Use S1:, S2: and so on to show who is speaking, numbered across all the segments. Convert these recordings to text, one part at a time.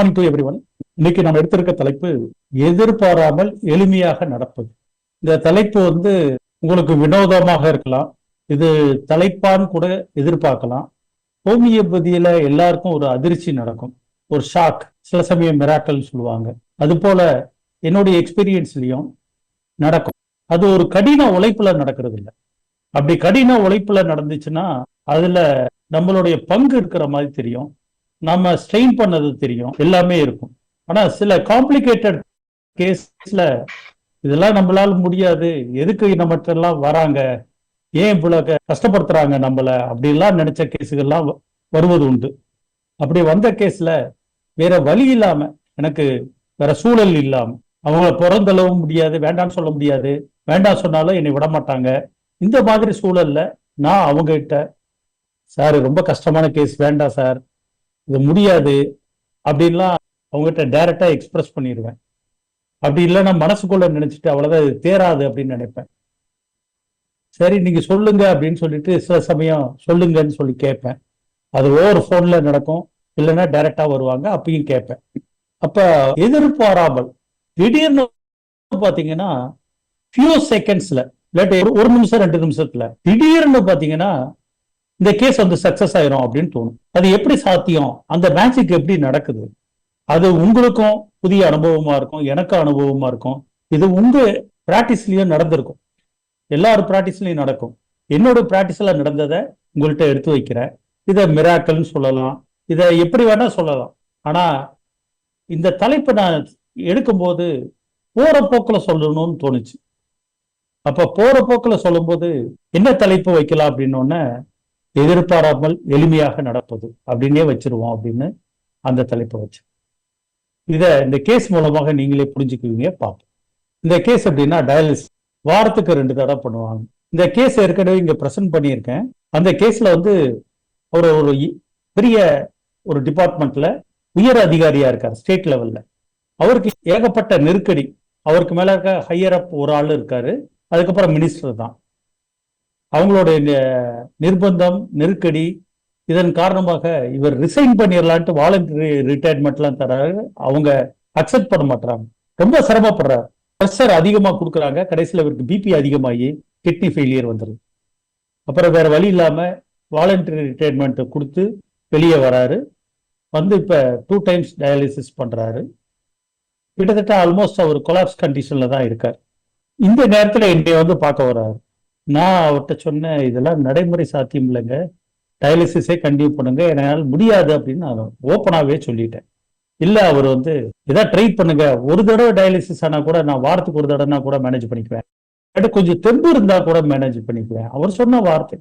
S1: Morning to every one இன்னைக்கு நம்ம எடுத்திருக்க தலைப்பு எதிர்பாராமல் எளிமையாக நடப்பது. இந்த தலைப்பு வந்து உங்களுக்கு வினோதமாக இருக்கலாம். இது தலைப்பான்னு கூட எதிர்பார்க்கலாம். ஹோமியோபதியில எல்லாருக்கும் ஒரு அதிர்ச்சி நடக்கும். ஒரு ஷாக் சில சமயம் மிராக்கல் சொல்லுவாங்க. அது போல என்னுடைய எக்ஸ்பீரியன்ஸ்லயும் நடக்கும். அது ஒரு கடின உழைப்புல நடக்கிறது இல்லை அப்படி கடின உழைப்புல நடந்துச்சுன்னா அதுல நம்மளுடைய பங்கு இருக்கிற மாதிரி தெரியும். நம்ம ஸ்ட்ரெயின் பண்ணது தெரியும். எல்லாமே இருக்கும். ஆனா சில காம்ப்ளிகேட்டட் கேஸ்ல இதெல்லாம் நம்மளால முடியாது. எதுக்கு நம்மகிட்ட எல்லாம் வராங்க? ஏன் இவ்வளவு கஷ்டப்படுத்துறாங்க நம்மள? அப்படிலாம் நினைச்ச கேஸுகள்லாம் வ- வருவது உண்டு. அப்படி வந்த கேஸ்ல வேற வழி இல்லாம எனக்கு வேற சூழல் இல்லாம அவங்கள பிறந்தளவும் முடியாது வேண்டாம்னு சொல்ல முடியாது வேண்டாம் சொன்னாலும் என்னை விட மாட்டாங்க. இந்த மாதிரி சூழல்ல நான் அவங்க கிட்ட சார் ரொம்ப கஷ்டமான கேஸ் வேண்டாம் சார். இது முடியாது அப்படின்லாம் அவங்ககிட்ட டைரக்டா எக்ஸ்பிரஸ் பண்ணிடுவேன் அப்படி இல்லைன்னா மனசுக்குள்ள நினைச்சிட்டு அவ்வளவுதான் இது தேராது அப்படின்னு நினைப்பேன். சரி நீங்க சொல்லுங்க அப்படின்னு சொல்லிட்டு சில சமயம் சொல்லுங்கன்னு சொல்லி கேட்பேன். அது ஓவர் போன்ல நடக்கும். இல்லைன்னா டைரக்டா வருவாங்க அப்பயும் கேட்பேன். அப்ப எதிர்பாராமல் திடீர்னு பாத்தீங்கன்னா ஃபியூ செகண்ட்ஸ்ல இல்லாட்டி ஒரு- ஒரு நிமிஷம் ரெண்டு நிமிஷத்துல திடீர்னு பாத்தீங்கன்னா இந்த கேஸ் வந்து சக்சஸ் ஆயிரும் அப்படின்னு தோணும். அது எப்படி சாத்தியம்? அந்த மேஜிக் எப்படி நடக்குது? அது உங்களுக்கும் புதிய அனுபவமா இருக்கும். எனக்கு அனுபவமா இருக்கும். இது உங்க பிராக்டிஸ்லயும் நடந்திருக்கும். எல்லாரும் பிராக்டிஸ்லயும் நடக்கும். என்னோட பிராக்டிஸ்ல நடந்ததை உங்கள்கிட்ட எடுத்து வைக்கிறேன். இதை மிராக்கல்னு சொல்லலாம். இதை எப்படி வேணா சொல்லலாம். ஆனா இந்த தலைப்பை நான் எடுக்கும்போது போற போக்குல சொல்லணும்னு தோணுச்சு. அப்ப போற போக்குல சொல்லும்போது என்ன தலைப்பு வைக்கலாம் அப்படின்னோடனே எதிர்பாராமல் எளிமையாக நடப்பது அப்படின்னே வச்சிருவோம் அப்படின்னு அந்த தலைப்பை வச்சு. இதை இந்த கேஸ் மூலமாக நீங்களே புரிஞ்சுக்குவீங்க பார்ப்போம். இந்த கேஸ் எப்படின்னா டயாலிசிஸ் வாரத்துக்கு ரெண்டு தடவை பண்ணுவாங்க. இந்த கேஸ் ஏற்கனவே இங்க ப்ரெசென்ட் பண்ணியிருக்கேன். அந்த கேஸ்ல வந்து ஒரு ஒரு இ- பெரிய ஒரு டிபார்ட்மெண்ட்ல உயர் அதிகாரியா இருக்கார் ஸ்டேட் லெவல்ல அவருக்கு ஏகப்பட்ட நெருக்கடி. அவருக்கு மேல இருக்க ஹையர் அப் ஒரு ஆள் இருக்காரு. அதுக்கப்புறம் மினிஸ்டர் தான். அவங்களுடைய நிர்பந்தம் நெருக்கடி இதன் காரணமாக இவர் ரிசைன் பண்ணிடலான்ட்டு வாலண்டரி ரிட்டையர்மெண்ட்லாம் தராரு. அவங்க அக்செப்ட் பண்ண மாட்டாங்க ரொம்ப சிரமப்படுறாரு. ப்ரெஷர் அதிகமாக கொடுக்குறாங்க. கடைசியில் இவருக்கு பிபி அதிகமாகி கிட்னி ஃபெயிலியர் வந்துருது. அப்புறம் வேற வழி இல்லாமல் வாலண்டரி ரிட்டையர்மெண்ட்டை கொடுத்து வெளியே வராரு. வந்து இப்போ டூ டைம்ஸ் டயாலிசிஸ் பண்ணுறாரு கிட்டத்தட்ட ஆல்மோஸ்ட் அவர் கொலாப்ஸ் கண்டிஷனில் தான் இருக்கார். இந்த நேரத்தில் என்னை வந்து பார்க்க வர்றாரு. நான் அவர்கிட்ட சொன்னேன் இதெல்லாம் நடைமுறை சாத்தியம் இல்லைங்க. டயாலிசிஸே கண்டினியூ பண்ணுங்க. என்னால் முடியாது அப்படின்னு நான் ஓப்பனாகவே சொல்லிட்டேன். இல்லை அவர் வந்து ஏதாவது ட்ரை பண்ணுங்க. ஒரு தடவை டயாலிசிஸ் ஆனா கூட நான் வாரத்துக்கு ஒரு தடவைனா கூட மேனேஜ் பண்ணிக்குவேன். இல்லாட்டி கொஞ்சம் தெம்பு இருந்தால் கூட மேனேஜ் பண்ணிக்குவேன். அவர் சொன்ன வார்த்தை.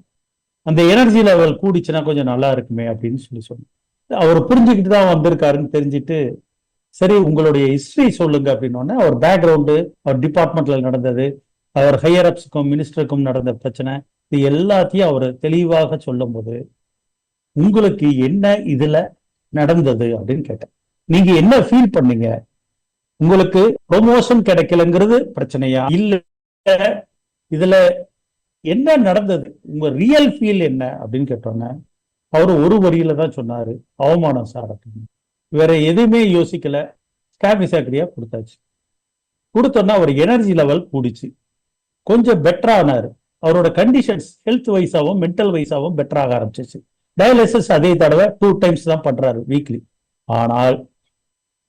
S1: அந்த எனர்ஜி லெவல் கூடிச்சுன்னா கொஞ்சம் நல்லா இருக்குமே அப்படின்னு சொல்லி சொன்னேன் அவர் புரிஞ்சுக்கிட்டு தான் வந்திருக்காருன்னு தெரிஞ்சுட்டு சரி உங்களுடைய ஹிஸ்டரி சொல்லுங்க அப்படின்னோடனே அவர் பேக்ரவுண்டு அவர் டிபார்ட்மெண்ட்ல நடந்தது அவர் ஹையர் அப்ஸுக்கும் மினிஸ்டருக்கும் நடந்த பிரச்சனை இது எல்லாத்தையும் அவர் தெளிவாக சொல்லும்போது உங்களுக்கு என்ன இதுல நடந்தது அப்படின்னு கேட்டேன். நீங்க என்ன ஃபீல் பண்ணீங்க? உங்களுக்கு ப்ரொமோஷன் கிடைக்கலங்கிறது பிரச்சனையா? இல்ல இதுல என்ன நடந்தது? உங்க ரியல் ஃபீல் என்ன? அப்படின்னு கேட்டோன்னே அவர் ஒரு வரியில தான் சொன்னாரு அவமானம் சார் அப்படின்னு. வேற எதுவுமே யோசிக்கல. ஸ்கேமிசாக்கடியா கொடுத்தாச்சு. கொடுத்தோன்னா அவர் எனர்ஜி லெவல் கூடிச்சு. கொஞ்சம் பெட்டர் ஆனாரு. அவரோட கண்டிஷன்ஸ் ஹெல்த் வைஸாவும் மென்டல் வைஸாவும் பெட்டர் ஆக ஆரம்பிச்சிச்சு. டயாலிசிஸ் அதே தடவை டூ டைம்ஸ் தான் பண்றாரு வீக்லி ஆனால்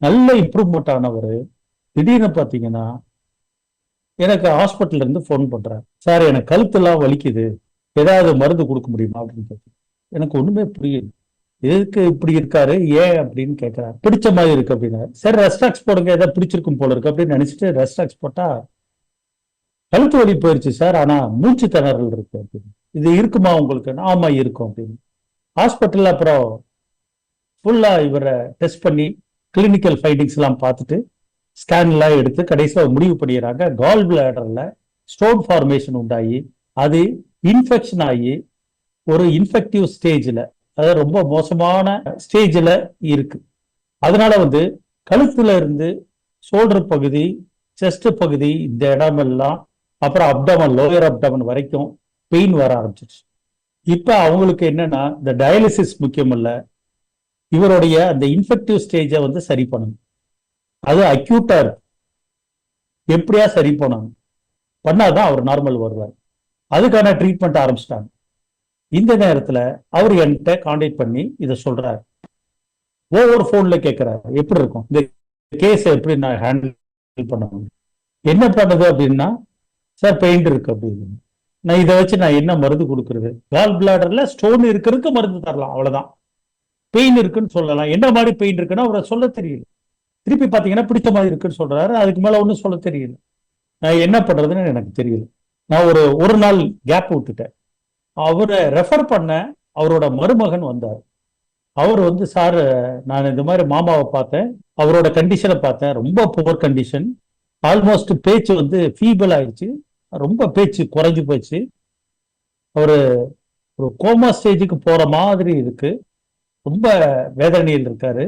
S1: நல்ல இம்ப்ரூவ்மெண்ட் ஆனவர் திடீர்னு பாத்தீங்கன்னா எனக்கு ஹாஸ்பிட்டல்ல இருந்து ஃபோன் பண்றாரு. சார் எனக்கு கழுத்தெல்லாம் வலிக்குது. ஏதாவது மருந்து கொடுக்க முடியுமா? அப்படின்னு கேட்டு எனக்கு ஒண்ணுமே புரியல. எதுக்கு இப்படி இருக்காரு? ஏன்? அப்படின்னு கேட்கிறாரு. பிடிச்ச மாதிரி இருக்கு அப்படின்னா சரி ரெஸ்டாக்ஸ் போடுங்க. ஏதாவது பிடிச்சிருக்கும் போல இருக்கு அப்படின்னு நினைச்சிட்டு ரெஸ்டாக்ஸ் போட்டா கழுத்து வலி போயிருச்சு சார் ஆனா மூச்சு திணறல் இருக்கு அப்படின்னு. இது இருக்குமா உங்களுக்கு? ஆமா இருக்கும் அப்படின்னு. ஹாஸ்பிட்டல் அப்புறம் ஃபுல்லா இவரை டெஸ்ட் பண்ணி கிளினிக்கல் ஃபைண்டிங்ஸ் எல்லாம் பார்த்துட்டு ஸ்கேன் எல்லாம் எடுத்து கடைசியில் முடிவு பண்ணிடுறாங்க. கால் பிளாடர்ல ஸ்டோன் ஃபார்மேஷன் உண்டாகி அது இன்ஃபெக்ஷன் ஆகி ஒரு இன்ஃபெக்டிவ் ஸ்டேஜில் அதாவது ரொம்ப மோசமான ஸ்டேஜில் இருக்கு. அதனால வந்து கழுத்துல இருந்து ஷோல்டர் பகுதி செஸ்ட் பகுதி இந்த இடமெல்லாம் அப்புறம் அப்டமன் லோயர் அப்டமன் வரைக்கும் பெயின் வர ஆரம்பிச்சிருச்சு. இப்போ அவங்களுக்கு என்னன்னா இந்த டயாலிசிஸ் முக்கியம் இல்லை இவருடைய அந்த இன்ஃபெக்டிவ் ஸ்டேஜை வந்து சரி பண்ணணும். அது அக்யூட்டா இருக்கு எப்படியா சரி பண்ணணும்? பண்ணாதான் அவர் நார்மல் வருவார். அதுக்கான ட்ரீட்மெண்ட் ஆரம்பிச்சிட்டாங்க. இந்த நேரத்தில் அவர் என்கிட்ட காண்டாக்ட் பண்ணி இதை சொல்றாரு. ஒவ்வொரு ஃபோன்ல கேட்கிறாரு எப்படி இருக்கும்? இந்த கேஸ் எப்படி நான் ஹேண்டில் பண்ணணும்? என்ன பண்ணுது அப்படின்னா சார் பெயிண்ட் இருக்கு அப்படின்னு நான் இதை வச்சு நான் என்ன மருந்து கொடுக்கறது? கால் பிளாடர்ல ஸ்டோன் இருக்கிறதுக்கு மருந்து தரலாம் அவ்வளவுதான். பெயின் இருக்குன்னு சொல்லலாம். என்ன மாதிரி பெயின் இருக்குன்னு அவரை சொல்ல தெரியல. திருப்பி பார்த்தீங்கன்னா பிடிச்ச மாதிரி இருக்குன்னு சொல்றாரு. அதுக்கு மேல ஒன்றும் சொல்ல தெரியல. நான் என்ன பண்றதுன்னு எனக்கு தெரியல. நான் ஒரு ஒரு நாள் கேப் விட்டுட்டேன். அவரை ரெஃபர் பண்ண அவரோட மருமகன் வந்தார். அவர் வந்து சார் நான் இந்த மாதிரி மாமாவை பார்த்தேன். அவரோட கண்டிஷனை பார்த்தேன். ரொம்ப புவர் கண்டிஷன் ஆல்மோஸ்ட் பேச்சு வந்து ஃபீபிள் ஆயிடுச்சு. ரொம்ப பேச்சு குறைஞ்சு போச்சு. அவர் ஒரு கோமா ஸ்டேஜுக்கு போகிற மாதிரி இருக்கு. ரொம்ப வேதனையில் இருக்காரு.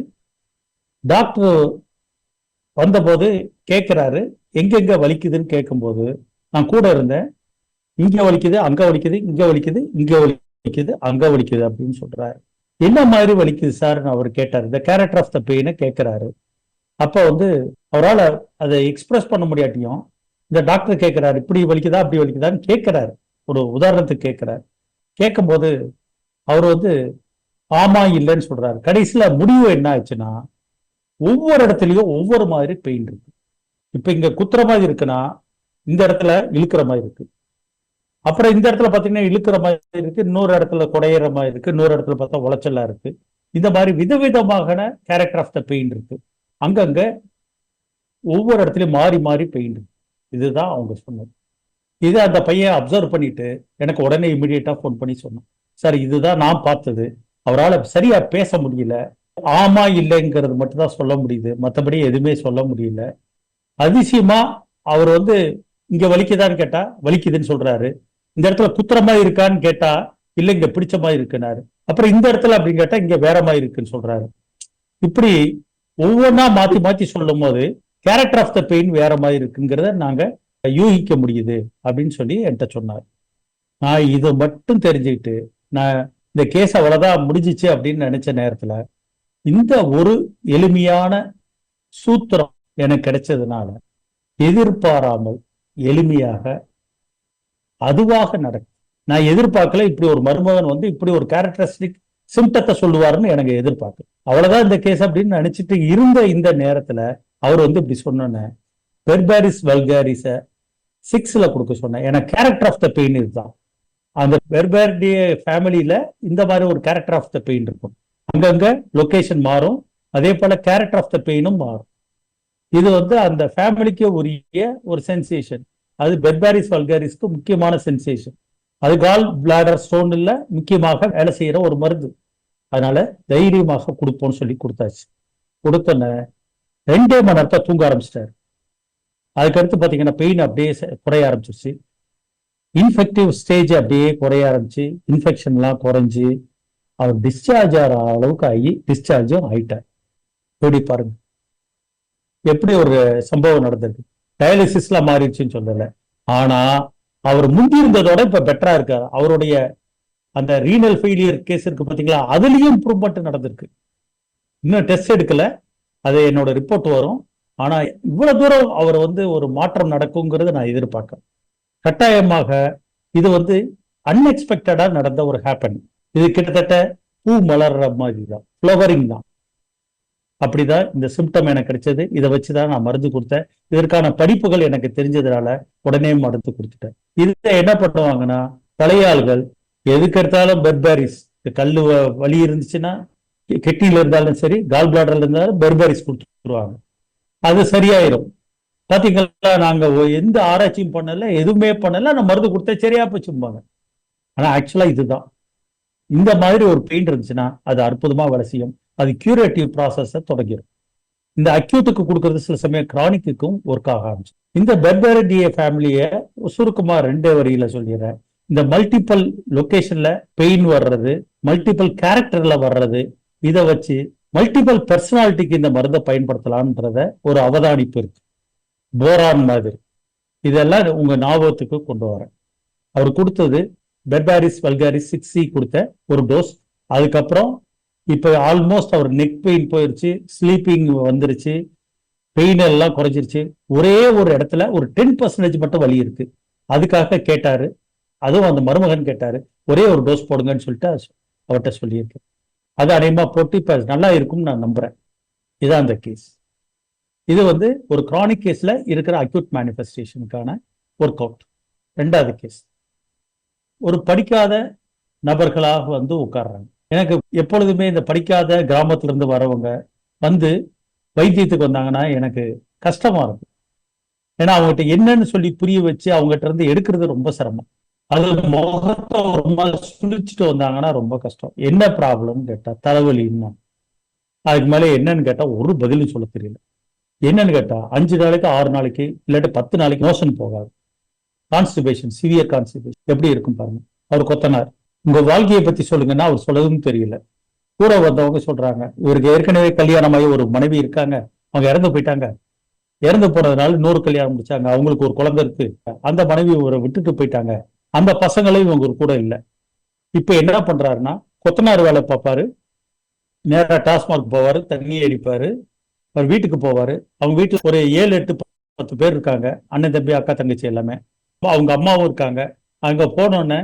S1: டாக்டர் வந்தபோது கேட்குறாரு எங்கெங்க வலிக்குதுன்னு கேட்கும்போது நான் கூட இருந்தேன். இங்கே வலிக்குது அங்கே வலிக்குது இங்கே வலிக்குது இங்கே வலிக்குது அங்கே வலிக்குது அப்படின்னு சொல்கிறாரு என்ன மாதிரி வலிக்குது சார்னு அவர் கேட்டார். இந்த கேரக்டர் ஆஃப் த பெயினை கேட்குறாரு அப்போ வந்து அவரால் அதை எக்ஸ்பிரஸ் பண்ண முடியாட்டியும் இந்த டாக்டர் கேட்கிறாரு இப்படி வலிக்குதா அப்படி வலிக்குதான்னு கேட்கிறாரு. ஒரு உதாரணத்துக்கு கேட்கிறாரு. கேட்கும்போது அவர் வந்து ஆமா இல்லைன்னு சொல்றாரு. கடைசியில முடிவு என்ன ஆச்சுன்னா ஒவ்வொரு இடத்துலயும் ஒவ்வொரு மாதிரி பெயின் இருக்கு. இப்ப இங்க குத்துற மாதிரி இருக்குன்னா இந்த இடத்துல இழுக்கிற மாதிரி இருக்கு. அப்புறம் இந்த இடத்துல பாத்தீங்கன்னா இழுக்கிற மாதிரி இருக்கு. இன்னொரு இடத்துல குடையிற மாதிரி இருக்கு. இன்னொரு இடத்துல பார்த்தா உளைச்சலா இருக்கு. இந்த மாதிரி விதவிதமான கேரக்டர் ஆஃப் த பெயின் இருக்கு. அங்கங்க ஒவ்வொரு இடத்துலயும் மாறி மாறி பெயின் இருக்கு. இதுதான் அவங்க சொன்னது. இது அந்த பையன் அப்சர்வ் பண்ணிட்டு எனக்கு உடனே இமிடியேட்டா ஃபோன் பண்ணி சொன்னான். சார் இதுதான் நான் பார்த்தது. அவரால் சரியா பேச முடியல. ஆமா இல்லைங்கிறது மட்டும்தான் சொல்ல முடியுது. மற்றபடி எதுவுமே சொல்ல முடியல. அதிசயமா அவர் வந்து இங்க வலிக்குதான்னு கேட்டா வலிக்குதுன்னு சொல்றாரு. இந்த இடத்துல குத்துற மாதிரி இருக்கான்னு கேட்டா இல்ல இங்க பிடிச்ச மாதிரி இருக்குனாரு. அப்புறம் இந்த இடத்துல அப்படின்னு கேட்டா இங்க வேற மாதிரி இருக்குன்னு சொல்றாரு. இப்படி ஒவ்வொன்றா மாத்தி மாத்தி சொல்லும் போது கேரக்டர் ஆஃப் த பெயின் வேற மாதிரி இருக்குங்கிறத நாங்க யூகிக்க முடியுது அப்படின்னு சொல்லி என்கிட்ட சொன்னார். நான் இதை மட்டும் தெரிஞ்சுக்கிட்டு நான் இந்த கேஸ் அவ்வளவுதான் முடிஞ்சிச்சு அப்படின்னு நினைச்ச நேரத்துல இந்த ஒரு எளிமையான சூத்திரம் எனக்கு கிடைச்சதுனால எதிர்பாராமல் எளிமையாக அதுவாக நடக்கும். நான் எதிர்பார்க்கல இப்படி ஒரு மருமகன் வந்து இப்படி ஒரு கேரக்டரிஸ்டிக் சிம்டத்தை சொல்லுவாருன்னு எனக்கு எதிர்பார்க்கல. அவ்வளவுதான் இந்த கேஸ் அப்படின்னு நினைச்சிட்டு இருந்த இந்த நேரத்துல அவர் வந்து இப்படி சொன்னோன்னு பெர்பாரிஸ் வல்காரிஸ சிக்ஸ்ல கொடுக்க சொன்னேன். ஏன்னா கேரக்டர் ஆஃப் த பெயின் இதுதான். அந்த பெர்பாரிடிய ஃபேமிலியில இந்த மாதிரி ஒரு கேரக்டர் ஆஃப் த பெயின் இருக்கும். அங்கங்க லொக்கேஷன் மாறும். அதே போல கேரக்டர் ஆஃப் த பெயினும் மாறும். இது வந்து அந்த ஃபேமிலிக்கு உரிய ஒரு சென்சேஷன் அது பெர்பாரிஸ் வல்காரிஸ்க்கு முக்கியமான சென்சேஷன் அது கால் பிளாடர் ஸ்டோன் இல்ல முக்கியமாக வேலை செய்யற ஒரு மருந்து. அதனால தைரியமாக கொடுப்போம்னு சொல்லி கொடுத்தாச்சு. கொடுத்தோன்ன ரெண்டே மணி நேரத்தை தூங்க ஆரம்பிச்சிட்டாரு. அதுக்கடுத்து பாத்தீங்கன்னா பெயின் அப்படியே குறைய ஆரம்பிச்சிருச்சு. இன்ஃபெக்டிவ் ஸ்டேஜ் அப்படியே குறைய ஆரம்பிச்சு இன்ஃபெக்ஷன்லாம் குறைஞ்சி அவர் டிஸ்சார்ஜ் ஆகிற அளவுக்கு ஆகி டிஸ்சார்ஜும் ஆயிட்டார். எப்படி பாருங்க. எப்படி ஒரு சம்பவம் நடந்திருக்கு. டயாலிசிஸ்லாம் மாறிடுச்சுன்னு சொல்லலை. ஆனா அவர் முந்தி இருந்ததோட இப்ப பெட்டரா இருக்காரு. அவருடைய அந்த ரீனல் ஃபெயிலியர் கேஸ் இருக்கு பாத்தீங்களா? அதுலயும் இம்ப்ரூவ்மெண்ட் நடந்திருக்கு. இன்னும் டெஸ்ட் எடுக்கல. அது என்னோட ரிப்போர்ட் வரும். ஆனா இவ்வளவு தூரம் அவர் வந்து ஒரு மாற்றம் நடக்குங்கிறது நான் எதிர்பார்க்கிறேன் கட்டாயமாக இது வந்து அன்எக்ஸ்பெக்டடா நடந்த ஒரு ஹேப்பன் இது கிட்டத்தட்ட பூ மலர்ற மாதிரி தான். ஃப்ளவரிங் தான். அப்படிதான் இந்த சிம்டம் எனக்கு கிடைச்சது. இதை வச்சுதான் நான் மருந்து கொடுத்தேன். இதற்கான படிப்புகள் எனக்கு தெரிஞ்சதுனால உடனே மருந்து கொடுத்துட்டேன். இதை என்ன பண்ணுவாங்கன்னா பழைய ஆள்கள் எதுக்கு எடுத்தாலும் பெர்பாரிஸ் கல் வலி இருந்துச்சுன்னா கிட்னில இருந்தாலும் சரி கால் பிளாடர்ல இருந்தாலும் பெர்பரிஸ் கொடுத்துருவாங்க. அது சரியாயிரும். பாத்தீங்களா நாங்க எந்த ஆராய்ச்சியும் பண்ணல எதுவுமே பண்ணல நான் மருந்து கொடுத்தா சரியா போச்சும்பாங்க. ஆனா ஆக்சுவலா இதுதான். இந்த மாதிரி ஒரு பெயின் இருந்துச்சுன்னா அது அற்புதமாக வேலை செய்யும். அது கியூரேட்டிவ் ப்ராசஸ தொடங்கிடும் இந்த அக்யூத்துக்கு கொடுக்கறது சில சமயம் கிரானிக்குக்கும் ஒர்க் ஆக ஆரம்பிச்சு இந்த பெர்பரடிய ஃபேமிலிய சுருக்கமாக ரெண்டே வரியில சொல்லிடுறேன். இந்த மல்டிபிள் லொகேஷன்ல பெயின் வர்றது மல்டிபிள் கேரக்டர்ல வர்றது இதை வச்சு மல்டிபிள் பர்சனாலிட்டிக்கு இந்த மருந்தை பயன்படுத்தலான்றத ஒரு அவதானிப்பு இருக்கு. போரான் மாதிரி. இதெல்லாம் உங்க ஞாபகத்துக்கு கொண்டு வரேன். அவர் கொடுத்தது பெர்பாரிஸ் வல்காரிஸ் சிக்ஸ் சி கொடுத்த ஒரு டோஸ் அதுக்கப்புறம் இப்போ ஆல்மோஸ்ட் அவர் நெக் பெயின் போயிருச்சு ஸ்லீப்பிங் வந்துருச்சு பெயின் எல்லாம் குறைஞ்சிருச்சு. ஒரே ஒரு இடத்துல ஒரு டென் பர்சன்டேஜ் மட்டும் வலி இருக்கு. அதுக்காக கேட்டாரு. அதுவும் அந்த மருமகன் கேட்டாரு. ஒரே ஒரு டோஸ் போடுங்கன்னு சொல்லிட்டு அவர்கிட்ட சொல்லியிருக்கேன். அது அநேகமாக போட்டு இப்போ நல்லா இருக்கும்னு நான் நம்புறேன். இதுதான் அந்த கேஸ் இது வந்து ஒரு க்ரானிக் கேஸ்ல இருக்கிற அக்யூட் மேனிஃபெஸ்டேஷனுக்கான ஒர்க் அவுட் ரெண்டாவது கேஸ் ஒரு படிக்காத நபர்களாக வந்து உட்கார்றாங்க. எனக்கு எப்பொழுதுமே இந்த படிக்காத கிராமத்துல இருந்து வரவங்க வந்து வைத்தியத்துக்கு வந்தாங்கன்னா எனக்கு கஷ்டமாக இருக்கும். ஏன்னா அவங்ககிட்ட என்னன்னு சொல்லி புரிய வச்சு அவங்ககிட்ட இருந்து எடுக்கிறது ரொம்ப சிரமம். அது முகத்தை ரொம்ப சுழிச்சுட்டு வந்தாங்கன்னா ரொம்ப கஷ்டம். என்ன ப்ராப்ளம் கேட்டா தலைவலின்னா அதுக்கு மேல என்னன்னு கேட்டா ஒரு பதிலும் சொல்ல தெரியல. என்னன்னு கேட்டா அஞ்சு நாளைக்கு ஆறு நாளைக்கு இல்லாட்டி பத்து நாளைக்கு மோஷன் போகாது. கான்ஸ்டிபேஷன் சிவியர் கான்ஸ்டிபேஷன் எப்படி இருக்கும் பாருங்க. அவர் கொத்தனார். உங்க வாழ்க்கையை பத்தி சொல்லுங்கன்னா அவர் சொல்லதும் தெரியல. கூட வந்தவங்க சொல்றாங்க இவருக்கு ஏற்கனவே கல்யாணமாகி ஒரு மனைவி இருக்காங்க. அவங்க இறந்து போயிட்டாங்க. இறந்து போனதுனால இன்னொரு கல்யாணம் முடிச்சாங்க. அவங்களுக்கு ஒரு குழந்தை இருக்கு. அந்த மனைவி இவரை விட்டுட்டு போயிட்டாங்க. அந்த பசங்களையும் இவங்க கூட இல்லை. இப்போ என்ன பண்றாருன்னா கொத்தனார் வேலை பார்ப்பாரு நேராக டாஸ்மாக் போவார் தண்ணி அடிப்பாரு அவர் வீட்டுக்கு போவார். அவங்க வீட்டில் ஒரு ஏழு எட்டு பத்து பேர் இருக்காங்க அண்ணன் தம்பி அக்கா தங்கச்சி எல்லாமே. அவங்க அம்மாவும் இருக்காங்க. அங்கே போனோடனே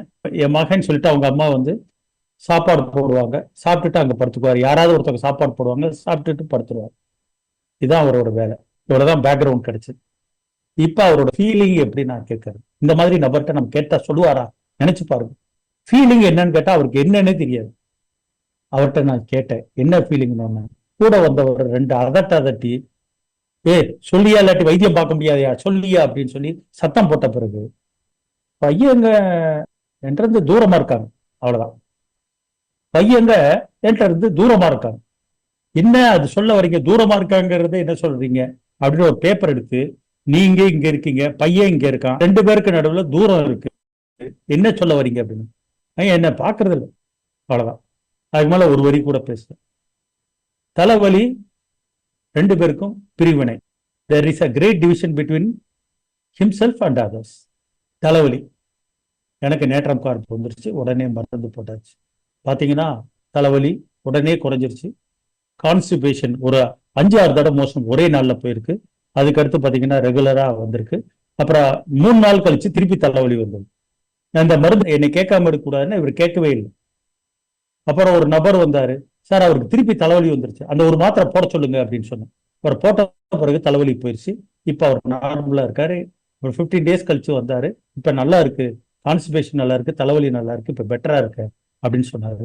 S1: என் மகன் சொல்லிட்டு அவங்க அம்மா வந்து சாப்பாடு போடுவாங்க. சாப்பிட்டுட்டு அங்கே படுத்துக்குவார். யாராவது ஒருத்தவங்க சாப்பாடு போடுவாங்க சாப்பிட்டுட்டு படுத்துருவார். இதுதான் அவரோட வேலை. இவ்வளவுதான் பேக்ரவுண்ட் கிடைச்சது இப்ப அவரோட ஃபீலிங் எப்படி நான் கேட்கறது? இந்த மாதிரி நபர்கிட்ட நம்ம கேட்டா சொல்லுவாரா? நினைச்சு பாருங்க. ஃபீலிங் என்னன்னு கேட்டா அவருக்கு என்னன்னே தெரியாது. அவர்கிட்ட நான் கேட்டேன். என்ன ஃபீலிங் கூட வந்தவர் ரெண்டு அதட்ட அதட்டி ஏ சொல்லியா இல்லாட்டி வைத்தியம் பார்க்க முடியாதையா? சொல்லியா? அப்படின்னு சொல்லி சத்தம் போட்ட பிறகு பையங்க என்கிட்ட இருந்து தூரமா இருக்காங்க. அவ்வளவுதான். பையங்க என்கிட்ட இருந்து தூரமா இருக்காங்க. என்ன? அது சொல்ல வரீங்க தூரமா இருக்காங்கிறத என்ன சொல்றீங்க? அப்படின்னு ஒரு பேப்பர் எடுத்து நீங்க இங்க இருக்கீங்க பையன் இங்க இருக்கான் ரெண்டு பேருக்கு நடுவுல தூரம் இருக்கு. என்ன சொல்ல வரீங்க அப்படின்னு? ஐயா என்ன பாக்குறது இல்லை. அவ்வளவுதான். அதுக்கு மேல ஒரு வரி கூட பேசல. தலைவலி ரெண்டு பேருக்கும் பிரிவினை. There is a great division between himself and others தலைவலி. எனக்கு நேற்றம் கார்ப்பு வந்துருச்சு உடனே மருந்து போட்டாச்சு. பாத்தீங்கன்னா தலைவலி உடனே குறைஞ்சிருச்சு. கான்ஸ்டிபேஷன் ஒரு அஞ்சு ஆறு தடவை மோசம் ஒரே நாள்ல போயிருக்கு. அதுக்கடுத்து பார்த்தீங்கன்னா ரெகுலராக ரெகுலரா வந்திருக்கு. அப்புறம் மூணு நாள் கழிச்சு திருப்பி தலைவலி வந்தது. அந்த மருந்து என்னை கேட்காம இருக்கக்கூடாதுன்னு இவர் கேட்கவே இல்லை. அப்புறம் ஒரு நபர் வந்தாரு. சார் அவருக்கு திருப்பி தலைவலி வந்துருச்சு. அந்த ஒரு மாத்திரை போட சொல்லுங்க அப்படின்னு சொன்னேன். அவர் போட்ட பிறகு தலைவலி போயிடுச்சு இப்போ அவர் நார்மலா இருக்காரு. ஒரு ஃபிஃப்டீன் டேஸ் கழிச்சு வந்தாரு. இப்ப நல்லா இருக்கு. கான்ஸ்டிபேஷன் நல்லா இருக்கு. தலைவலி நல்லா இருக்கு. இப்போ பெட்டரா இருக்கு அப்படின்னு சொன்னாரு.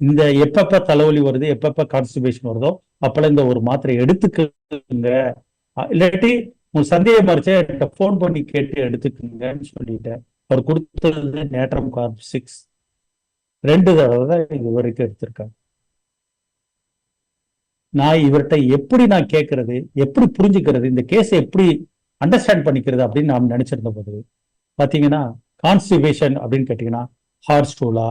S1: இந்த எப்பப்ப தலைவலி வருது எப்பப்ப கான்ஸ்டிபேஷன் வருதோ அப்பெல்லாம் இந்த ஒரு மாத்திரை எடுத்துக்கங்க இல்லாட்டி உங்க சந்தேகம் இருந்துச்சு என்கிட்ட போன் பண்ணி கேட்டு எடுத்துக்கங்கன்னு சொல்லிட்டேன். அவர் கொடுத்தது நேட்ரம் கார்ப் சிக்ஸ் ரெண்டு தடவை தான் இது வரைக்கும் எடுத்திருக்காங்க. நான் இவர்கிட்ட எப்படி நான் கேட்கறது எப்படி புரிஞ்சுக்கிறது இந்த கேஸை எப்படி அண்டர்ஸ்டாண்ட் பண்ணிக்கிறது அப்படின்னு நாம் நினைச்சிருந்த போது பாத்தீங்கன்னா கான்ஸ்டிபேஷன் அப்படின்னு கேட்டிங்கன்னா ஹார்ட் ஸ்டூலா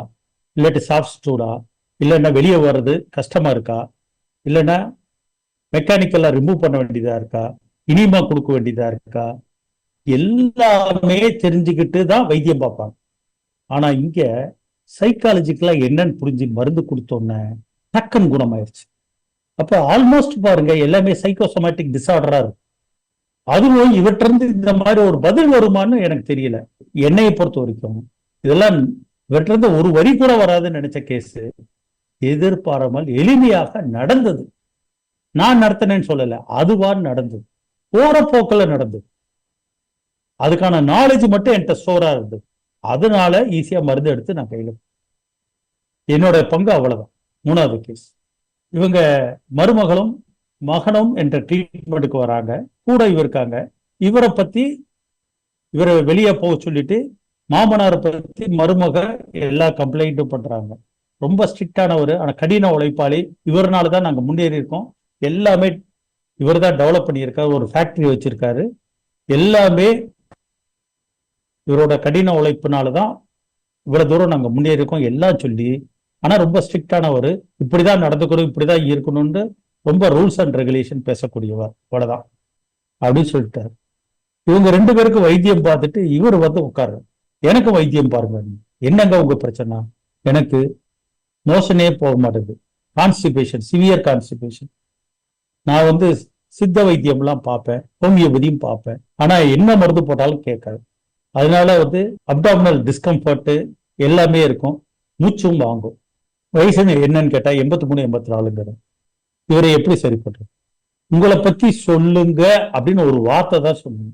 S1: இல்லாட்டி சாஃப்ட் ஸ்டூலா இல்லைன்னா வெளியே வர்றது கஷ்டமா இருக்கா இல்லைன்னா மெக்கானிக்கலா ரிமூவ் பண்ண வேண்டியதா இருக்கா? இனிமா கொடுக்க வேண்டியதா இருக்கா? எல்லாமே தெரிஞ்சுக்கிட்டு தான் வைத்தியம் பார்ப்பாங்க. ஆனா இங்க சைக்காலஜிக்கலா என்னன்னு புரிஞ்சு மருந்து கொடுத்தோன்னே டக்குன்னு குணமாயிருச்சு. அப்ப ஆல்மோஸ்ட் பாருங்க எல்லாமே சைக்கோசோமேட்டிக் டிசார்டரா இருக்கும். அதுவும் இவற்றிருந்து இந்த மாதிரி ஒரு பதில் வருமானு எனக்கு தெரியல. என்னையை பொறுத்த வரைக்கும் இதெல்லாம் இவற்றிருந்து ஒரு வரி கூட வராதுன்னு நினைச்ச கேஸ் எதிர்பாராமல் எளிமையாக நடந்தது. நான் நடத்தினேன்னு சொல்லல அதுவா நடந்தது. போற போக்கில் நடந்தது. அதுக்கான நாலேஜ் மட்டும் என்கிட்ட ஸ்டோரா இருந்தது. அதனால ஈஸியா மருந்து எடுத்து நான் கையில என்னோட பங்கு அவ்வளவுதான். மூணாவது கேஸ் இவங்க மருமகளும் மகனும் என்ற ட்ரீட்மெண்ட்டுக்கு வராங்க. கூட இவர் இருக்காங்க. இவரை பத்தி இவரை வெளியே போக சொல்லிட்டு மாமனாரை பத்தி மருமக எல்லா கம்ப்ளைண்ட்டும் பண்றாங்க. ரொம்ப ஸ்ட்ரிக்டானவர் ஆனா கடின உழைப்பாளி. இவர்னால தான் நாங்க முன்னேறி இருக்கோம். எல்லாமே இவர் தான் டெவலப் பண்ணியிருக்காரு ஒரு ஃபேக்டரி வச்சிருக்காரு. எல்லாமே இவரோட கடின உழைப்புனால தான் இவ்வளவு தூரம் நாங்க முன்னேறிருக்கோம் எல்லாம் சொல்லி ஆனா ரொம்ப ஸ்ட்ரிக்டானவர் இப்படிதான் நடந்துக்கணும் இப்படிதான் இருக்கணும்னு ரொம்ப ரூல்ஸ் அண்ட் ரெகுலேஷன் பேசக்கூடியவர். அவ்வளவுதான். அப்படின்னு சொல்லிட்டாரு. இவங்க ரெண்டு பேருக்கும் வைத்தியம் பார்த்துட்டு இவர் வந்து உட்காரு எனக்கு வைத்தியம் பாருங்க. என்னங்க உங்க பிரச்சனை? எனக்கு மோஷனே போக மாட்டேங்குது. கான்ஸ்டிபேஷன் சிவியர் கான்ஸ்டிபேஷன் நான் வந்து சித்த வைத்தியம்லாம் பார்ப்பேன் ஹோமியோபதியும் பார்ப்பேன். ஆனா என்ன மருந்து போட்டாலும் கேட்காது. அதனால வந்து அப்டாமினல் டிஸ்கம்ஃபர்ட்டு எல்லாமே இருக்கும். மூச்சும் வாங்கும். வயசு என்னன்னு கேட்டா எண்பத்தி மூணு எண்பத்தி நாலுங்கிறது. இவரை எப்படி சரி பண்றது உங்களை பத்தி சொல்லுங்க அப்படின்னு ஒரு வார்த்தை தான் சொல்லுங்க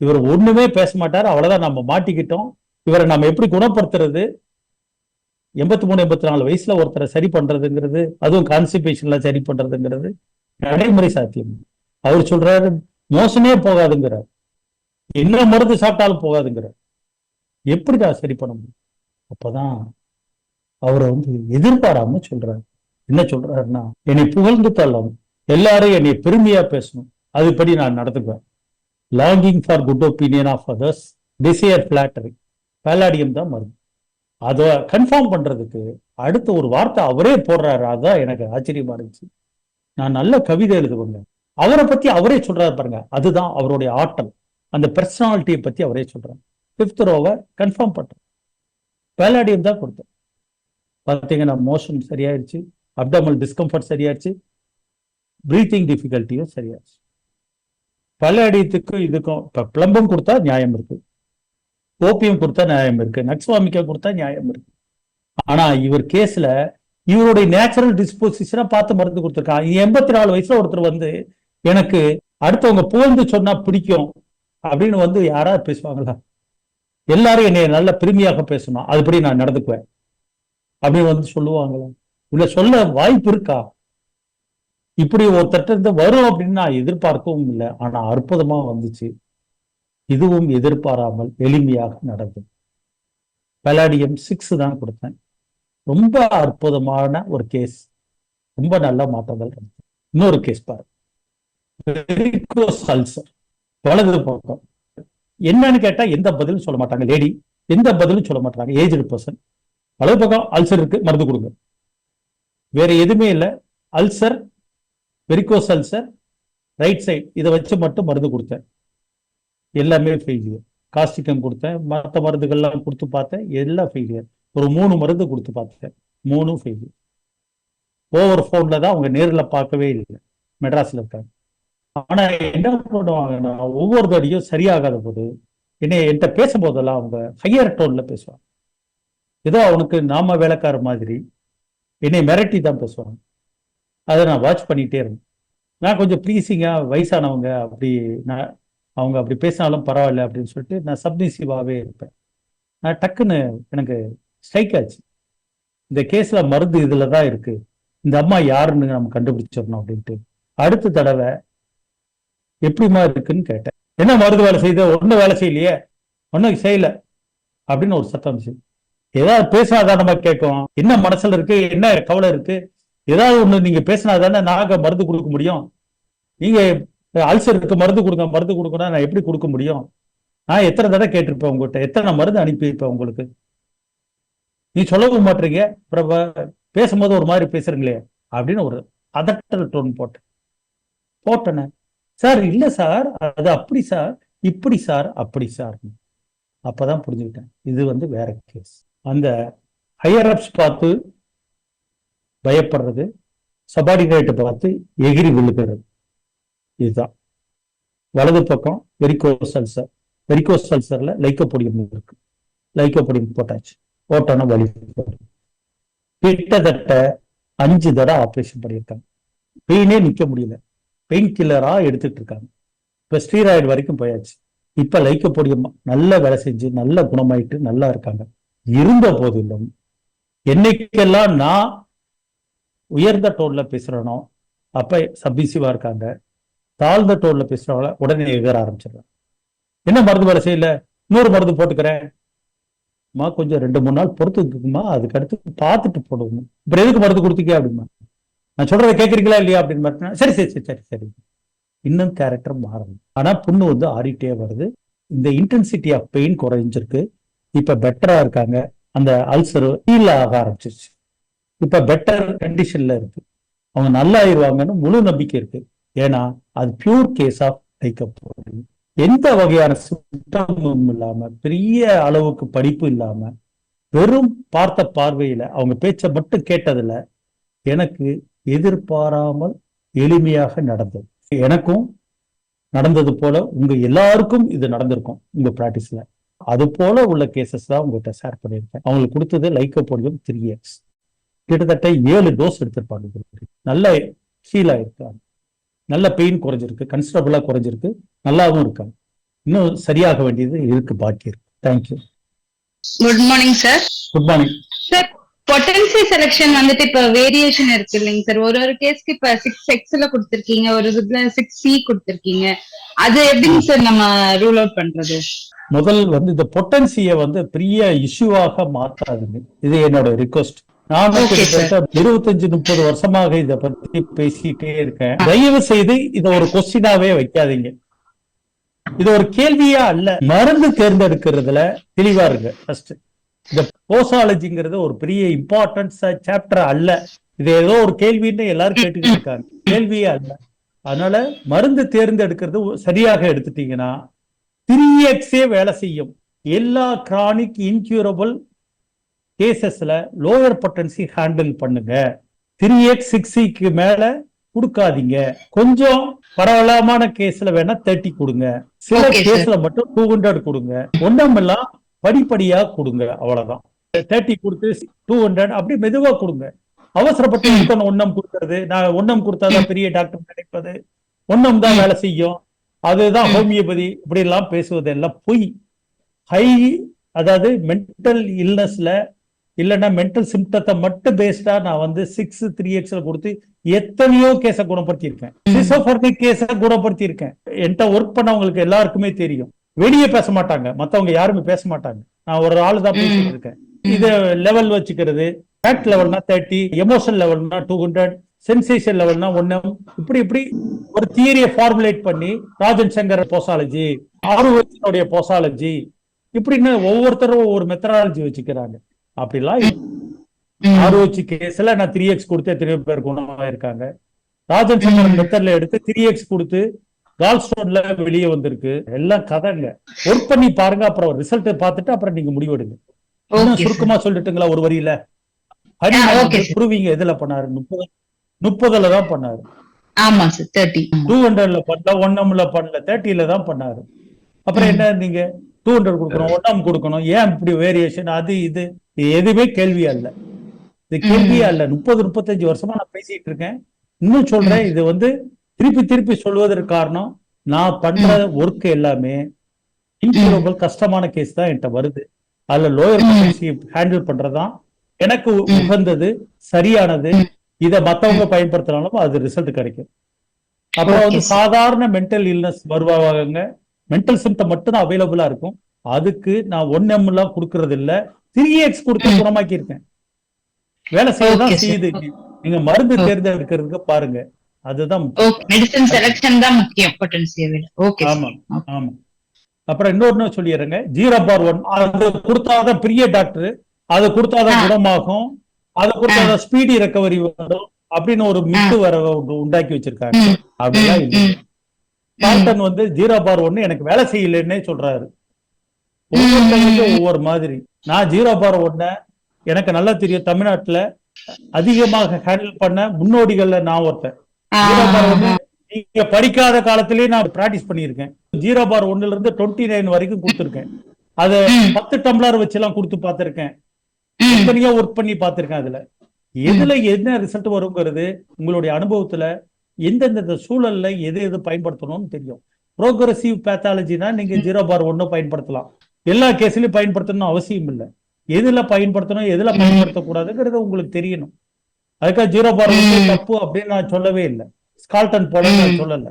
S1: இவர் ஒண்ணுமே பேச மாட்டார் அவ்வளவுதான் நம்ம மாட்டிக்கிட்டோம். இவரை நம்ம எப்படி குணப்படுத்துறது? எண்பத்தி மூணு எண்பத்தி நாலு வயசுல ஒருத்தரை சரி பண்றதுங்கிறது அதுவும் கான்ஸ்டிபேஷன்ல சரி பண்றதுங்கிறது நடைமுறை சாத்தியம். அவர் சொல்றாரு மோசமே போகாதுங்கிறார். என்ன மருந்து சாப்பிட்டாலும் போகாதுங்கிறார். எப்படிடா சரி பண்ண முடியும்? அப்பதான் அவரை வந்து எதிர்பாராம சொல்றாரு. என்ன சொல்றாருன்னா என்னை புகழ்ந்து தள்ளணும் எல்லாரும் என்னை பெருமையா பேசணும். அதுபடி நான் நடந்துக்குவேன். Longing for good opinion of others desire flattery palladium தான் மருந்து. அதை கன்ஃபார்ம் பண்றதுக்கு அடுத்த ஒரு வார்த்தை அவரே போடுறாரு. அதான் எனக்கு ஆச்சரியமா இருந்துச்சு. நான் நல்ல கவிதை எழுதுவேங்க. அவரை பத்தி அவரே சொல்றாரு பாருங்க. அதுதான் அவருடைய ஆற்றல். அந்த பர்சனாலிட்டியை பத்தி அவரே சொல்றாரு. பிப்த் ரோவை கன்ஃபார்ம் பண்றேன். பேலாடியம் தான் கொடுத்தேன். பார்த்தீங்கன்னா மோஷன் சரியாயிருச்சு. அப்டமல் டிஸ்கம்ஃபர்ட் சரியாயிருச்சு. ப்ரீத்திங் டிஃபிகல்ட்டியும் சரியாச்சு பல்லடியத்துக்கும் இதுக்கும் இப்போ பிளம்பம் கொடுத்தா நியாயம் இருக்கு. ஓபியம் கொடுத்தா நியாயம் இருக்கு. நக்ஸ்வாமிக்கா கொடுத்தா நியாயம் இருக்கு. ஆனா இவர் கேஸ்ல இவருடைய நேச்சுரல் டிஸ்போசிஷனை பார்த்து மருந்து கொடுத்துருக்காங்க. எண்பத்தி நாலு வயசுல ஒருத்தர் வந்து எனக்கு அடுத்தவங்க புகழ்ந்து சொன்னா பிடிக்கும் அப்படின்னு வந்து யாராவது பேசுவாங்களா? எல்லாரும் என்னை நல்ல பெருமையாக பேசணும். அதுபடி நான் நடந்துக்குவேன். அப்படின்னு வந்து சொல்லுவாங்களா? இல்ல சொல்ல வாய்ப்பு இருக்கா? இப்படி ஒருத்தட்ட இருந்து வரும் அப்படின்னு நான் எதிர்பார்க்கவும் இல்லை. ஆனா அற்புதமா வந்துச்சு. இதுவும் எதிர்பாராமல் எளிமையாக நடந்தது. பலாடியம் சிக்ஸ் தான் கொடுத்தேன். ரொம்ப அற்புதமான ஒரு கேஸ் ரொம்ப நல்ல மாற்றங்கள் இன்னொரு கேஸ் பாரு. அல்சர் வலது பக்கம். என்னன்னு கேட்டா எந்த பதிலும் சொல்ல மாட்டாங்க லேடி எந்த பதிலும் சொல்ல மாட்டாங்க ஏஜ்டு பர்சன் வலது பக்கம் அல்சர் இருக்கு மருந்து கொடுங்க. வேற எதுவுமே இல்லை. Ulcer varicose ulcer right side இதை வச்சு மட்டும் மருந்து கொடுத்தேன். எல்லாமே ஃபெயிலியர் காஸ்டிக்கம் கொடுத்தேன். மற்ற மருந்துகள்லாம் கொடுத்து பார்த்தேன். எல்லாம் ஃபெயிலியர் ஒரு மூணு மருந்து கொடுத்து பார்த்தேன் மூணும் ஃபெயிலியர் ஓவர் ஃபோன்ல தான் அவங்க நேரில் பார்க்கவே இல்லை. மெட்ராஸ்ல இருக்காங்க. ஆனா என்ன பண்ணுவாங்கன்னா ஒவ்வொரு தடியும் சரியாகாத போது என்னை என்கிட்ட பேசும்போதெல்லாம் அவங்க ஹையர் டோன்ல பேசுவாங்க. ஏதோ அவனுக்கு நாம வேலைக்கார மாதிரி என்னை மிரட்டி தான் பேசுவாங்க. அதை நான் வாட்ச் பண்ணிட்டே இருந்தேன். நான் கொஞ்சம் ப்ளீஸிங்காக வயசானவங்க அப்படி நான் அவங்க அப்படி பேசினாலும் பரவாயில்ல அப்படின்னு சொல்லிட்டு நான் சப்மிசிவாவே இருப்பேன். நான் டக்குன்னு எனக்கு ஸ்ட்ரைக் ஆச்சு. இந்த கேஸ்ல மருந்து இதுல தான் இருக்கு. இந்த அம்மா யாருன்னு நம்ம கண்டுபிடிச்சிடணும் அப்படின்ட்டு. அடுத்த தடவை எப்படிமா இருக்குன்னு கேட்டேன். என்ன மருந்து வேலை செய்யுது? ஒன்றும் வேலை செய்யலையே. ஒன்றும் செய்யல. அப்படின்னு ஒரு சத்தம் செய்யும் ஏதாவது பேசினாதான் நம்ம கேட்கும். என்ன மனசுல இருக்கு? என்ன கவலை இருக்கு? ஏதாவது ஒண்ணு நீங்க பேசினாதானே நாங்க மருந்து கொடுக்க முடியும். நீங்க அல்சருக்கு மருந்து கொடுங்க மருந்து கொடுக்கணும் நான் எப்படி கொடுக்க முடியும்? நான் எத்தனை தடவை கேட்டிருப்பேன் உங்கள்கிட்ட எத்தனை மருந்து அனுப்பியிருப்பேன் உங்களுக்கு? நீ சொல்லவும் மாட்டீங்க அப்புறம் பேசும்போது ஒரு மாதிரி பேசுறீங்களே அப்படின்னு ஒரு அதட்டல் டோன் போட்டேன். போட்டேனே சார் இல்ல சார் அது அப்படி சார் இப்படி சார் அப்படி சார். அப்பதான் புரிஞ்சுக்கிட்டேன் இது வந்து வேற கேஸ் அந்த ஹையர் அப்ஸ் பார்த்து பயப்படுறது சபார்டினேட்டை பார்த்து எகிரி விழுகிறது. இதுதான். வலது பக்கம் வெரிகோஸ் அல்சர் வெரிகோஸ் அல்சர்ல லைக்கோபொடியம் இருக்கு. லைக்கோபொடியம் போட்டாச்சு. ஓட்டணும் வலி கிட்டத்தட்ட அஞ்சு தடவை ஆப்ரேஷன் பண்ணியிருக்காங்க. பெயினே நிக்க முடியல. பெயின் கில்லரா எடுத்துட்டு இருக்காங்க இப்ப ஸ்டீராய்டு வரைக்கும் போயாச்சு. இப்ப லைக்கோபொடியம் நல்ல வேலை செஞ்சு நல்ல குணமாயிட்டு நல்லா இருக்காங்க. இருந்த போதிலும் என்னைக்கெல்லாம் நான் உயர்ந்த டோன்ல பேசுறனோ அப்ப சப்மிசிவா இருக்காங்க. தாழ்ந்த டோன்ல பேசுறவங்கள உடனே எகர ஆரம்பிச்சிடுறேன் என்ன மருந்து வேலை செய்யல? இன்னொரு மருந்து போட்டுக்கிறேன். மா கொஞ்சம் ரெண்டு மூணு நாள் பொறுத்துக்குமா? அதுக்கு அடுத்து பார்த்துட்டு போடுவோம். இப்ப எதுக்கு மருந்து கொடுத்துக்கே அப்படிமா? நான் சொல்றதை கேட்குறீங்களா இல்லையா அப்படின்னு சரி சரி சரி சரி சரி. இன்னும் கேரக்டர் மாறணும். ஆனா புண்ணு வந்து ஆடிட்டே வருது. இந்த இன்டென்சிட்டி ஆஃப் பெயின் குறைஞ்சிருக்கு. இப்ப பெட்டரா இருக்காங்க. அந்த அல்சர் ஹீல் ஆக ஆரம்பிச்சிருச்சு. இப்ப பெட்டர் கண்டிஷன்ல இருக்கு. அவங்க நல்லா ஆயிடுவாங்கன்னு முழு நம்பிக்கை இருக்கு. ஏன்னா அது பியூர் கேஸ் ஆஃப் லைக்கப் எந்த வகையான சுத்தமும் இல்லாம பெரிய அளவுக்கு படிப்பு இல்லாம வெறும் பார்த்த பார்வையில அவங்க பேச்சை மட்டும் கேட்டதுல எனக்கு எதிர்பாராமல் எளிமையாக நடந்தது. எனக்கும் நடந்தது போல உங்க எல்லாருக்கும் இது நடந்திருக்கும் உங்க பிராக்டிஸ்ல அது போல உள்ள கேசஸ் தான் உங்ககிட்ட ஷேர் பண்ணியிருக்கேன். அவங்களுக்கு கொடுத்தது லைக்கோபோடியம் த்ரீ இயர்ஸ் கிட்டத்தட்ட ஏழு டோஸ் எடுத்திருப்பாங்க. நல்ல ஹீல் ஆயிருக்காங்க நல்ல பெயின் குறைஞ்சிருக்கு கன்சிடபிளா குறைஞ்சிருக்கு நல்லாவும் இருக்காங்க. இன்னும் சரியாக வேண்டியது இருக்கு பாக்கி இருக்கு. Thank you
S2: good morning sir
S1: good morning
S2: sir potency selection வந்துட்டு இப்ப வேரியேஷன் இருக்கு இல்லைங்க சார் ஒரு ஒரு கேஸ்க்கு இப்ப சிக்ஸ் எக்ஸ்ல கொடுத்திருக்கீங்க ஒரு இதுல சிக்ஸ் சி கொடுத்திருக்கீங்க. அது எப்படிங்க சார் நம்ம ரூல் அவுட் பண்றது?
S1: முதல் வந்து இந்த பொட்டன்சியை வந்து பெரிய இஷ்யூவாக மாத்தாதுங்க. இது என்னோட ரிக்வஸ்ட் நானும் கிட்டத்தட்ட இருபத்தஞ்சு முப்பது வருஷமாக இத பத்தி பேசிட்டே இருக்கேன். தயவு செய்து இத ஒரு கொஸ்டினாவே வைக்காதீங்க. இது ஒரு கேள்வியா அல்ல மருந்து தேர்ந்தெடுக்கிறதுல தெளிவா இருங்க ஃபர்ஸ்ட் இந்த போசாலஜிங்கிறது ஒரு பெரிய இம்பார்ட்டன்ஸ் சாப்டர் அல்ல. இது ஏதோ ஒரு கேள்வின்னு எல்லாரும் கேட்டுக்கிட்டு இருக்காங்க. கேள்வியே அல்ல. அதனால மருந்து தேர்ந்தெடுக்கிறது சரியாக எடுத்துட்டீங்கன்னா த்ரீ எக்ஸே வேலை செய்யும். எல்லா கிரானிக் இன்க்யூரபிள் கேசஸ்ல லோயர் பொட்டன்சி ஹேண்டில் பண்ணுங்க. த்ரீ எக்ஸ் சிக்ஸிக்கு மேல கொடுக்காதீங்க. கொஞ்சம் பரவலாமான கேஸ்ல வேணா தேர்ட்டி கொடுங்க. சில. கேஸ்ல மட்டும் டூ ஹண்ட்ரட் கொடுங்க. ஒன்னமெல்லாம் படிப்படியா கொடுங்க. அவ்வளவுதான். தேர்ட்டி கொடுத்து டூ ஹண்ட்ரட் அப்படி மெதுவா கொடுங்க. அவசரப்பட்டு இருக்கணும் ஒன்னம் கொடுக்கறது. நான் ஒன்னம் கொடுத்தாதான் பெரிய டாக்டர் கிடைப்பது. ஒன்னம் தான் வேலை செய்யும். அதுதான்
S2: ம்.
S1: ஹோமியோபதி இப்படி எல்லாம் பேசுவது எல்லாம் பொய். ஹை அதாவது மென்டல் இல்னஸ்ல இல்லைன்னா மென்டல் சிம்டத்தை மட்டும் பேஸ்டா நான் வந்து சிக்ஸ் த்ரீ எக்ஸ்ல கொடுத்து எத்தனையோ கேஸை குணப்படுத்தியிருக்கேன். சிசோபர்னிக் கேஸை குணப்படுத்தியிருக்கேன். என்கிட்ட ஒர்க் பண்ணவங்களுக்கு எல்லாருக்குமே தெரியும். வெளியே பேச மாட்டாங்க. மத்தவங்க யாருமே பேச மாட்டாங்க. நான் ஒரு ஆளு தான் பேசிட்டு இருக்கேன். இது லெவல் வச்சுக்கிறது ஃபேக்ட் லெவல்னா தேர்ட்டி எமோஷன் லெவல்னா டூ ஹண்ட்ரட் சென்சேஷன் லெவல்னா ஒன்னு இப்படி இப்படி ஒரு தியரியை ஃபார்முலேட் பண்ணி ராஜன் சங்கர் போசாலஜி ஆர்வத்தினுடைய போசாலஜி இப்படின்னு ஒவ்வொருத்தரும் ஒவ்வொரு மெத்தடாலஜி வச்சுக்கிறாங்க. அப்படிலாம் ஆர்ஓச்சி கேஸ்ல நான் த்ரீ எக்ஸ் கொடுத்து எத்தனையோ பேர் குணமாயிருக்காங்க ராஜன் சங்கரன் மெத்தட்ல எடுத்து த்ரீ எக்ஸ் கொடுத்து கால் ஸ்டோன்ல வெளியே வந்திருக்கு. எல்லாம் கதைங்க. ஒர்க் பண்ணி பாருங்க அப்புறம் ரிசல்ட் பார்த்துட்டு அப்புறம் நீங்க முடிவெடுங்க. சுருக்கமா சொல்லிட்டுங்களா ஒரு வரியில?
S2: Ah, okay,
S1: Hari
S2: sir.
S1: Proving எதுல பண்ணாரு? முப்பது முப்பதுல தான் பண்ணாரு.
S2: ஆமா சார் தேர்ட்டி
S1: டூ ஹண்ட்ரட்ல பண்ணல ஒன்னம்ல பண்ணல தேர்ட்டில தான் பண்ணாரு. அப்புறம் என்ன நீங்க? டூ ஹண்ட்ரட் கொடுக்கணும் ஒன்னம் கொடுக்கணும். ஏன் இப்படி வேரியேஷன் அது இது. இது எதுவுமே கேள்வி அல்ல. இது கேள்வியே அல்ல. முப்பது முப்பத்தஞ்சு வருஷமா நான் பேசிட்டு இருக்கேன். இன்னும் சொல்றேன் இது வந்து திருப்பி திருப்பி சொல்வதற்கு காரணம் நான் பண்ற ஒர்க் எல்லாமே இன்சூரபிள் கஷ்டமான கேஸ் தான் என்கிட்ட வருது. அதுல லோயர் ஹேண்டில் பண்றதுதான். எனக்கு உகந்தது சரியானது இத மத்தவங்க பயன்படுத்தினாலும் அது ரிசல்ட் கிடைக்கும். அப்புறம் வந்து. சாதாரண மென்டல் இல்னஸ் வருவாங்க. மென்டல் சிம்டம் மட்டும் தான் அவைலபிளா இருக்கும். அதுக்கு நான் ஒன் எம் எல்லாம் கொடுக்கறது இல்ல த்ரீ எக்ஸ் கொடுத்து குணமாக்கி இருக்கேன் வேலை செய்யதான். செய்யுது நீங்க மருந்து. தேர்ந்தெடுக்கிறதுக்கு பாருங்க. அதுதான்
S2: மெடிசன் செலக்ஷன் தான் முக்கியம் பொட்டன்சியை விட. ஓகே
S1: ஆமா ஆமா அப்புறம் இன்னொன்னு சொல்லிடுறேங்க. ஜீரோ பார் ஒன் அது கொடுத்தாதான் பெரிய டாக்டர் அது கொடுத்தாதான். குணமாகும் அது கொடுத்தாதான் ஸ்பீடி ரெக்கவரி வரும் அப்படின்னு ஒரு மித்து வர உண்டு- உண்டாக்கி வச்சிருக்காங்க. அப்படிலாம் இல்லை வந்து ஜீரோ பார் ஒன்னு எனக்கு வேலை செய்யலன்னே சொல்றாரு. ஒவ்வொரு மாதிரி. நான் ஜீரோ பார் ஒன்ன எனக்கு நல்லா தெரியும் தமிழ்நாட்டுல அதிகமாக ஹேண்டில் பண்ண முன்னோடிகள்ல நான் ஒருத்தன். ஜீரோ பார் ஒன்னு நீங்க படிக்காத காலத்திலேயே நான் பிராக்டிஸ் பண்ணியிருக்கேன். ஜீரோ பார் ஒன்னுல இருந்து டுவெண்ட்டி நைன் வரைக்கும் கொடுத்துருக்கேன். அத பத்து டம்ளர் வச்சு எல்லாம் கொடுத்து பார்த்திருக்கேன். தனியா ஒர்க் பண்ணி பார்த்திருக்கேன் அதுல. எதுல என்ன ரிசல்ட் வருங்கிறது உங்களுடைய அனுபவத்துல எந்தெந்த சூழல்ல எது எது பயன்படுத்தணும்னு தெரியும். ப்ரோக்ரசிவ் பேத்தாலஜினா நீங்க ஜீரோ பார் ஒன்னு பயன்படுத்தலாம். எல்லா கேஸ்லயும் பயன்படுத்தணும்னு அவசியம் இல்லை. எதுல பயன்படுத்தணும் எதுல பயன்படுத்தக்கூடாதுங்கிறது உங்களுக்கு தெரியணும். அதுக்காக ஜீரோ பார் ஒன்னு தப்பு அப்படின்னு நான் சொல்லவே இல்லை. ஸ்கால்டன் போல நான் சொல்லல.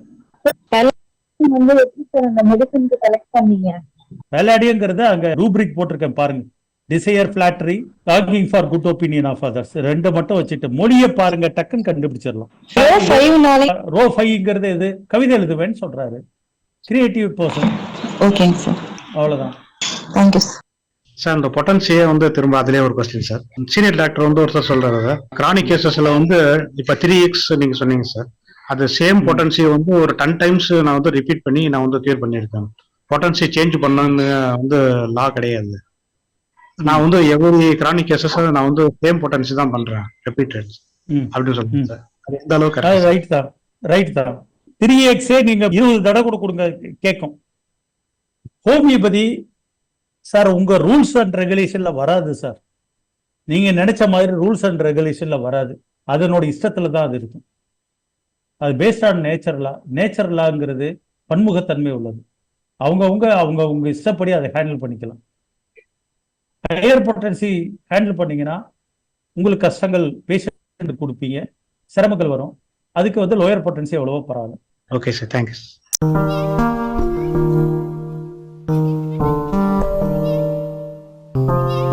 S1: வெலாடியங்கிறது அங்க ரூப்ரிக் போட்டிருக்கேன் பாருங்க. Desire flattery talking for good opinion of others ரெண்டு மட்டும் வச்சுட்டு மொழியை பாருங்க டக்குன்னு கண்டுபிடிச்சிடலாம்.
S3: ரோ ஃபைவ் நாளை
S1: ரோ ஃபைங்கிறது எது? கவிதை எழுதுவேன்னு சொல்றாரு. கிரியேட்டிவ் பர்சன்
S3: ஓகேங்க சார்
S1: அவ்வளவுதான்.
S3: தேங்க்யூ சார்
S4: சார் இந்த பொட்டன்சியே வந்து திரும்ப அதிலே ஒரு கொஸ்டின் சார் சீனியர் டாக்டர் வந்து ஒருத்தர் சொல்றாரு கிரானிக் கேசஸ்ல வந்து இப்ப த்ரீ எக்ஸ் நீங்க சொன்னீங்க சார் அது சேம் பொட்டன்சி வந்து ஒரு டென் டைம்ஸ் நான் வந்து ரிப்பீட் பண்ணி நான் வந்து கிளியர் பண்ணியிருக்கேன். பொட்டன்சி சேஞ்ச் பண்ணணும்னு வந்து லா கிடையாது. நான் வந்து எவ்ரி கிரானிக் கேசஸ் நான் வந்து சேம் பொட்டன்சி தான் பண்றேன் ரிப்பீட்டட். அப்படின்னு சொல்லுங்க. சார் அது எந்த அளவுக்கு?
S1: ரைட் தான். ரைட் தான். த்ரீ எக்ஸே நீங்க இருபது தடவை கூட கொடுங்க கேட்கும். ஹோமியோபதி சார் உங்க ரூல்ஸ் அண்ட் ரெகுலேஷன்ல வராது சார். நீங்க நினைச்ச மாதிரி ரூல்ஸ் அண்ட் ரெகுலேஷன்ல வராது. அதனோட இஷ்டத்துல தான் அது இருக்கும். அது based on nature law nature லாங்கிறது பன்முகத்தன்மை உள்ளது. அவங்கவுங்க அவங்க உங்க இஷ்டப்படி அதை ஹேண்டில் பண்ணிக்கலாம். ஹையர் பொட்டன்சி ஹேண்டில் பண்ணீங்கன்னா உங்களுக்கு கஷ்டங்கள் பேஷண்ட் கொடுப்பீங்க. சிரமங்கள் வரும். அதுக்கு வந்து லோயர் பொட்டன்சி எவ்வளவோ பரவாயில்ல.
S4: Okay sir thank you Bye.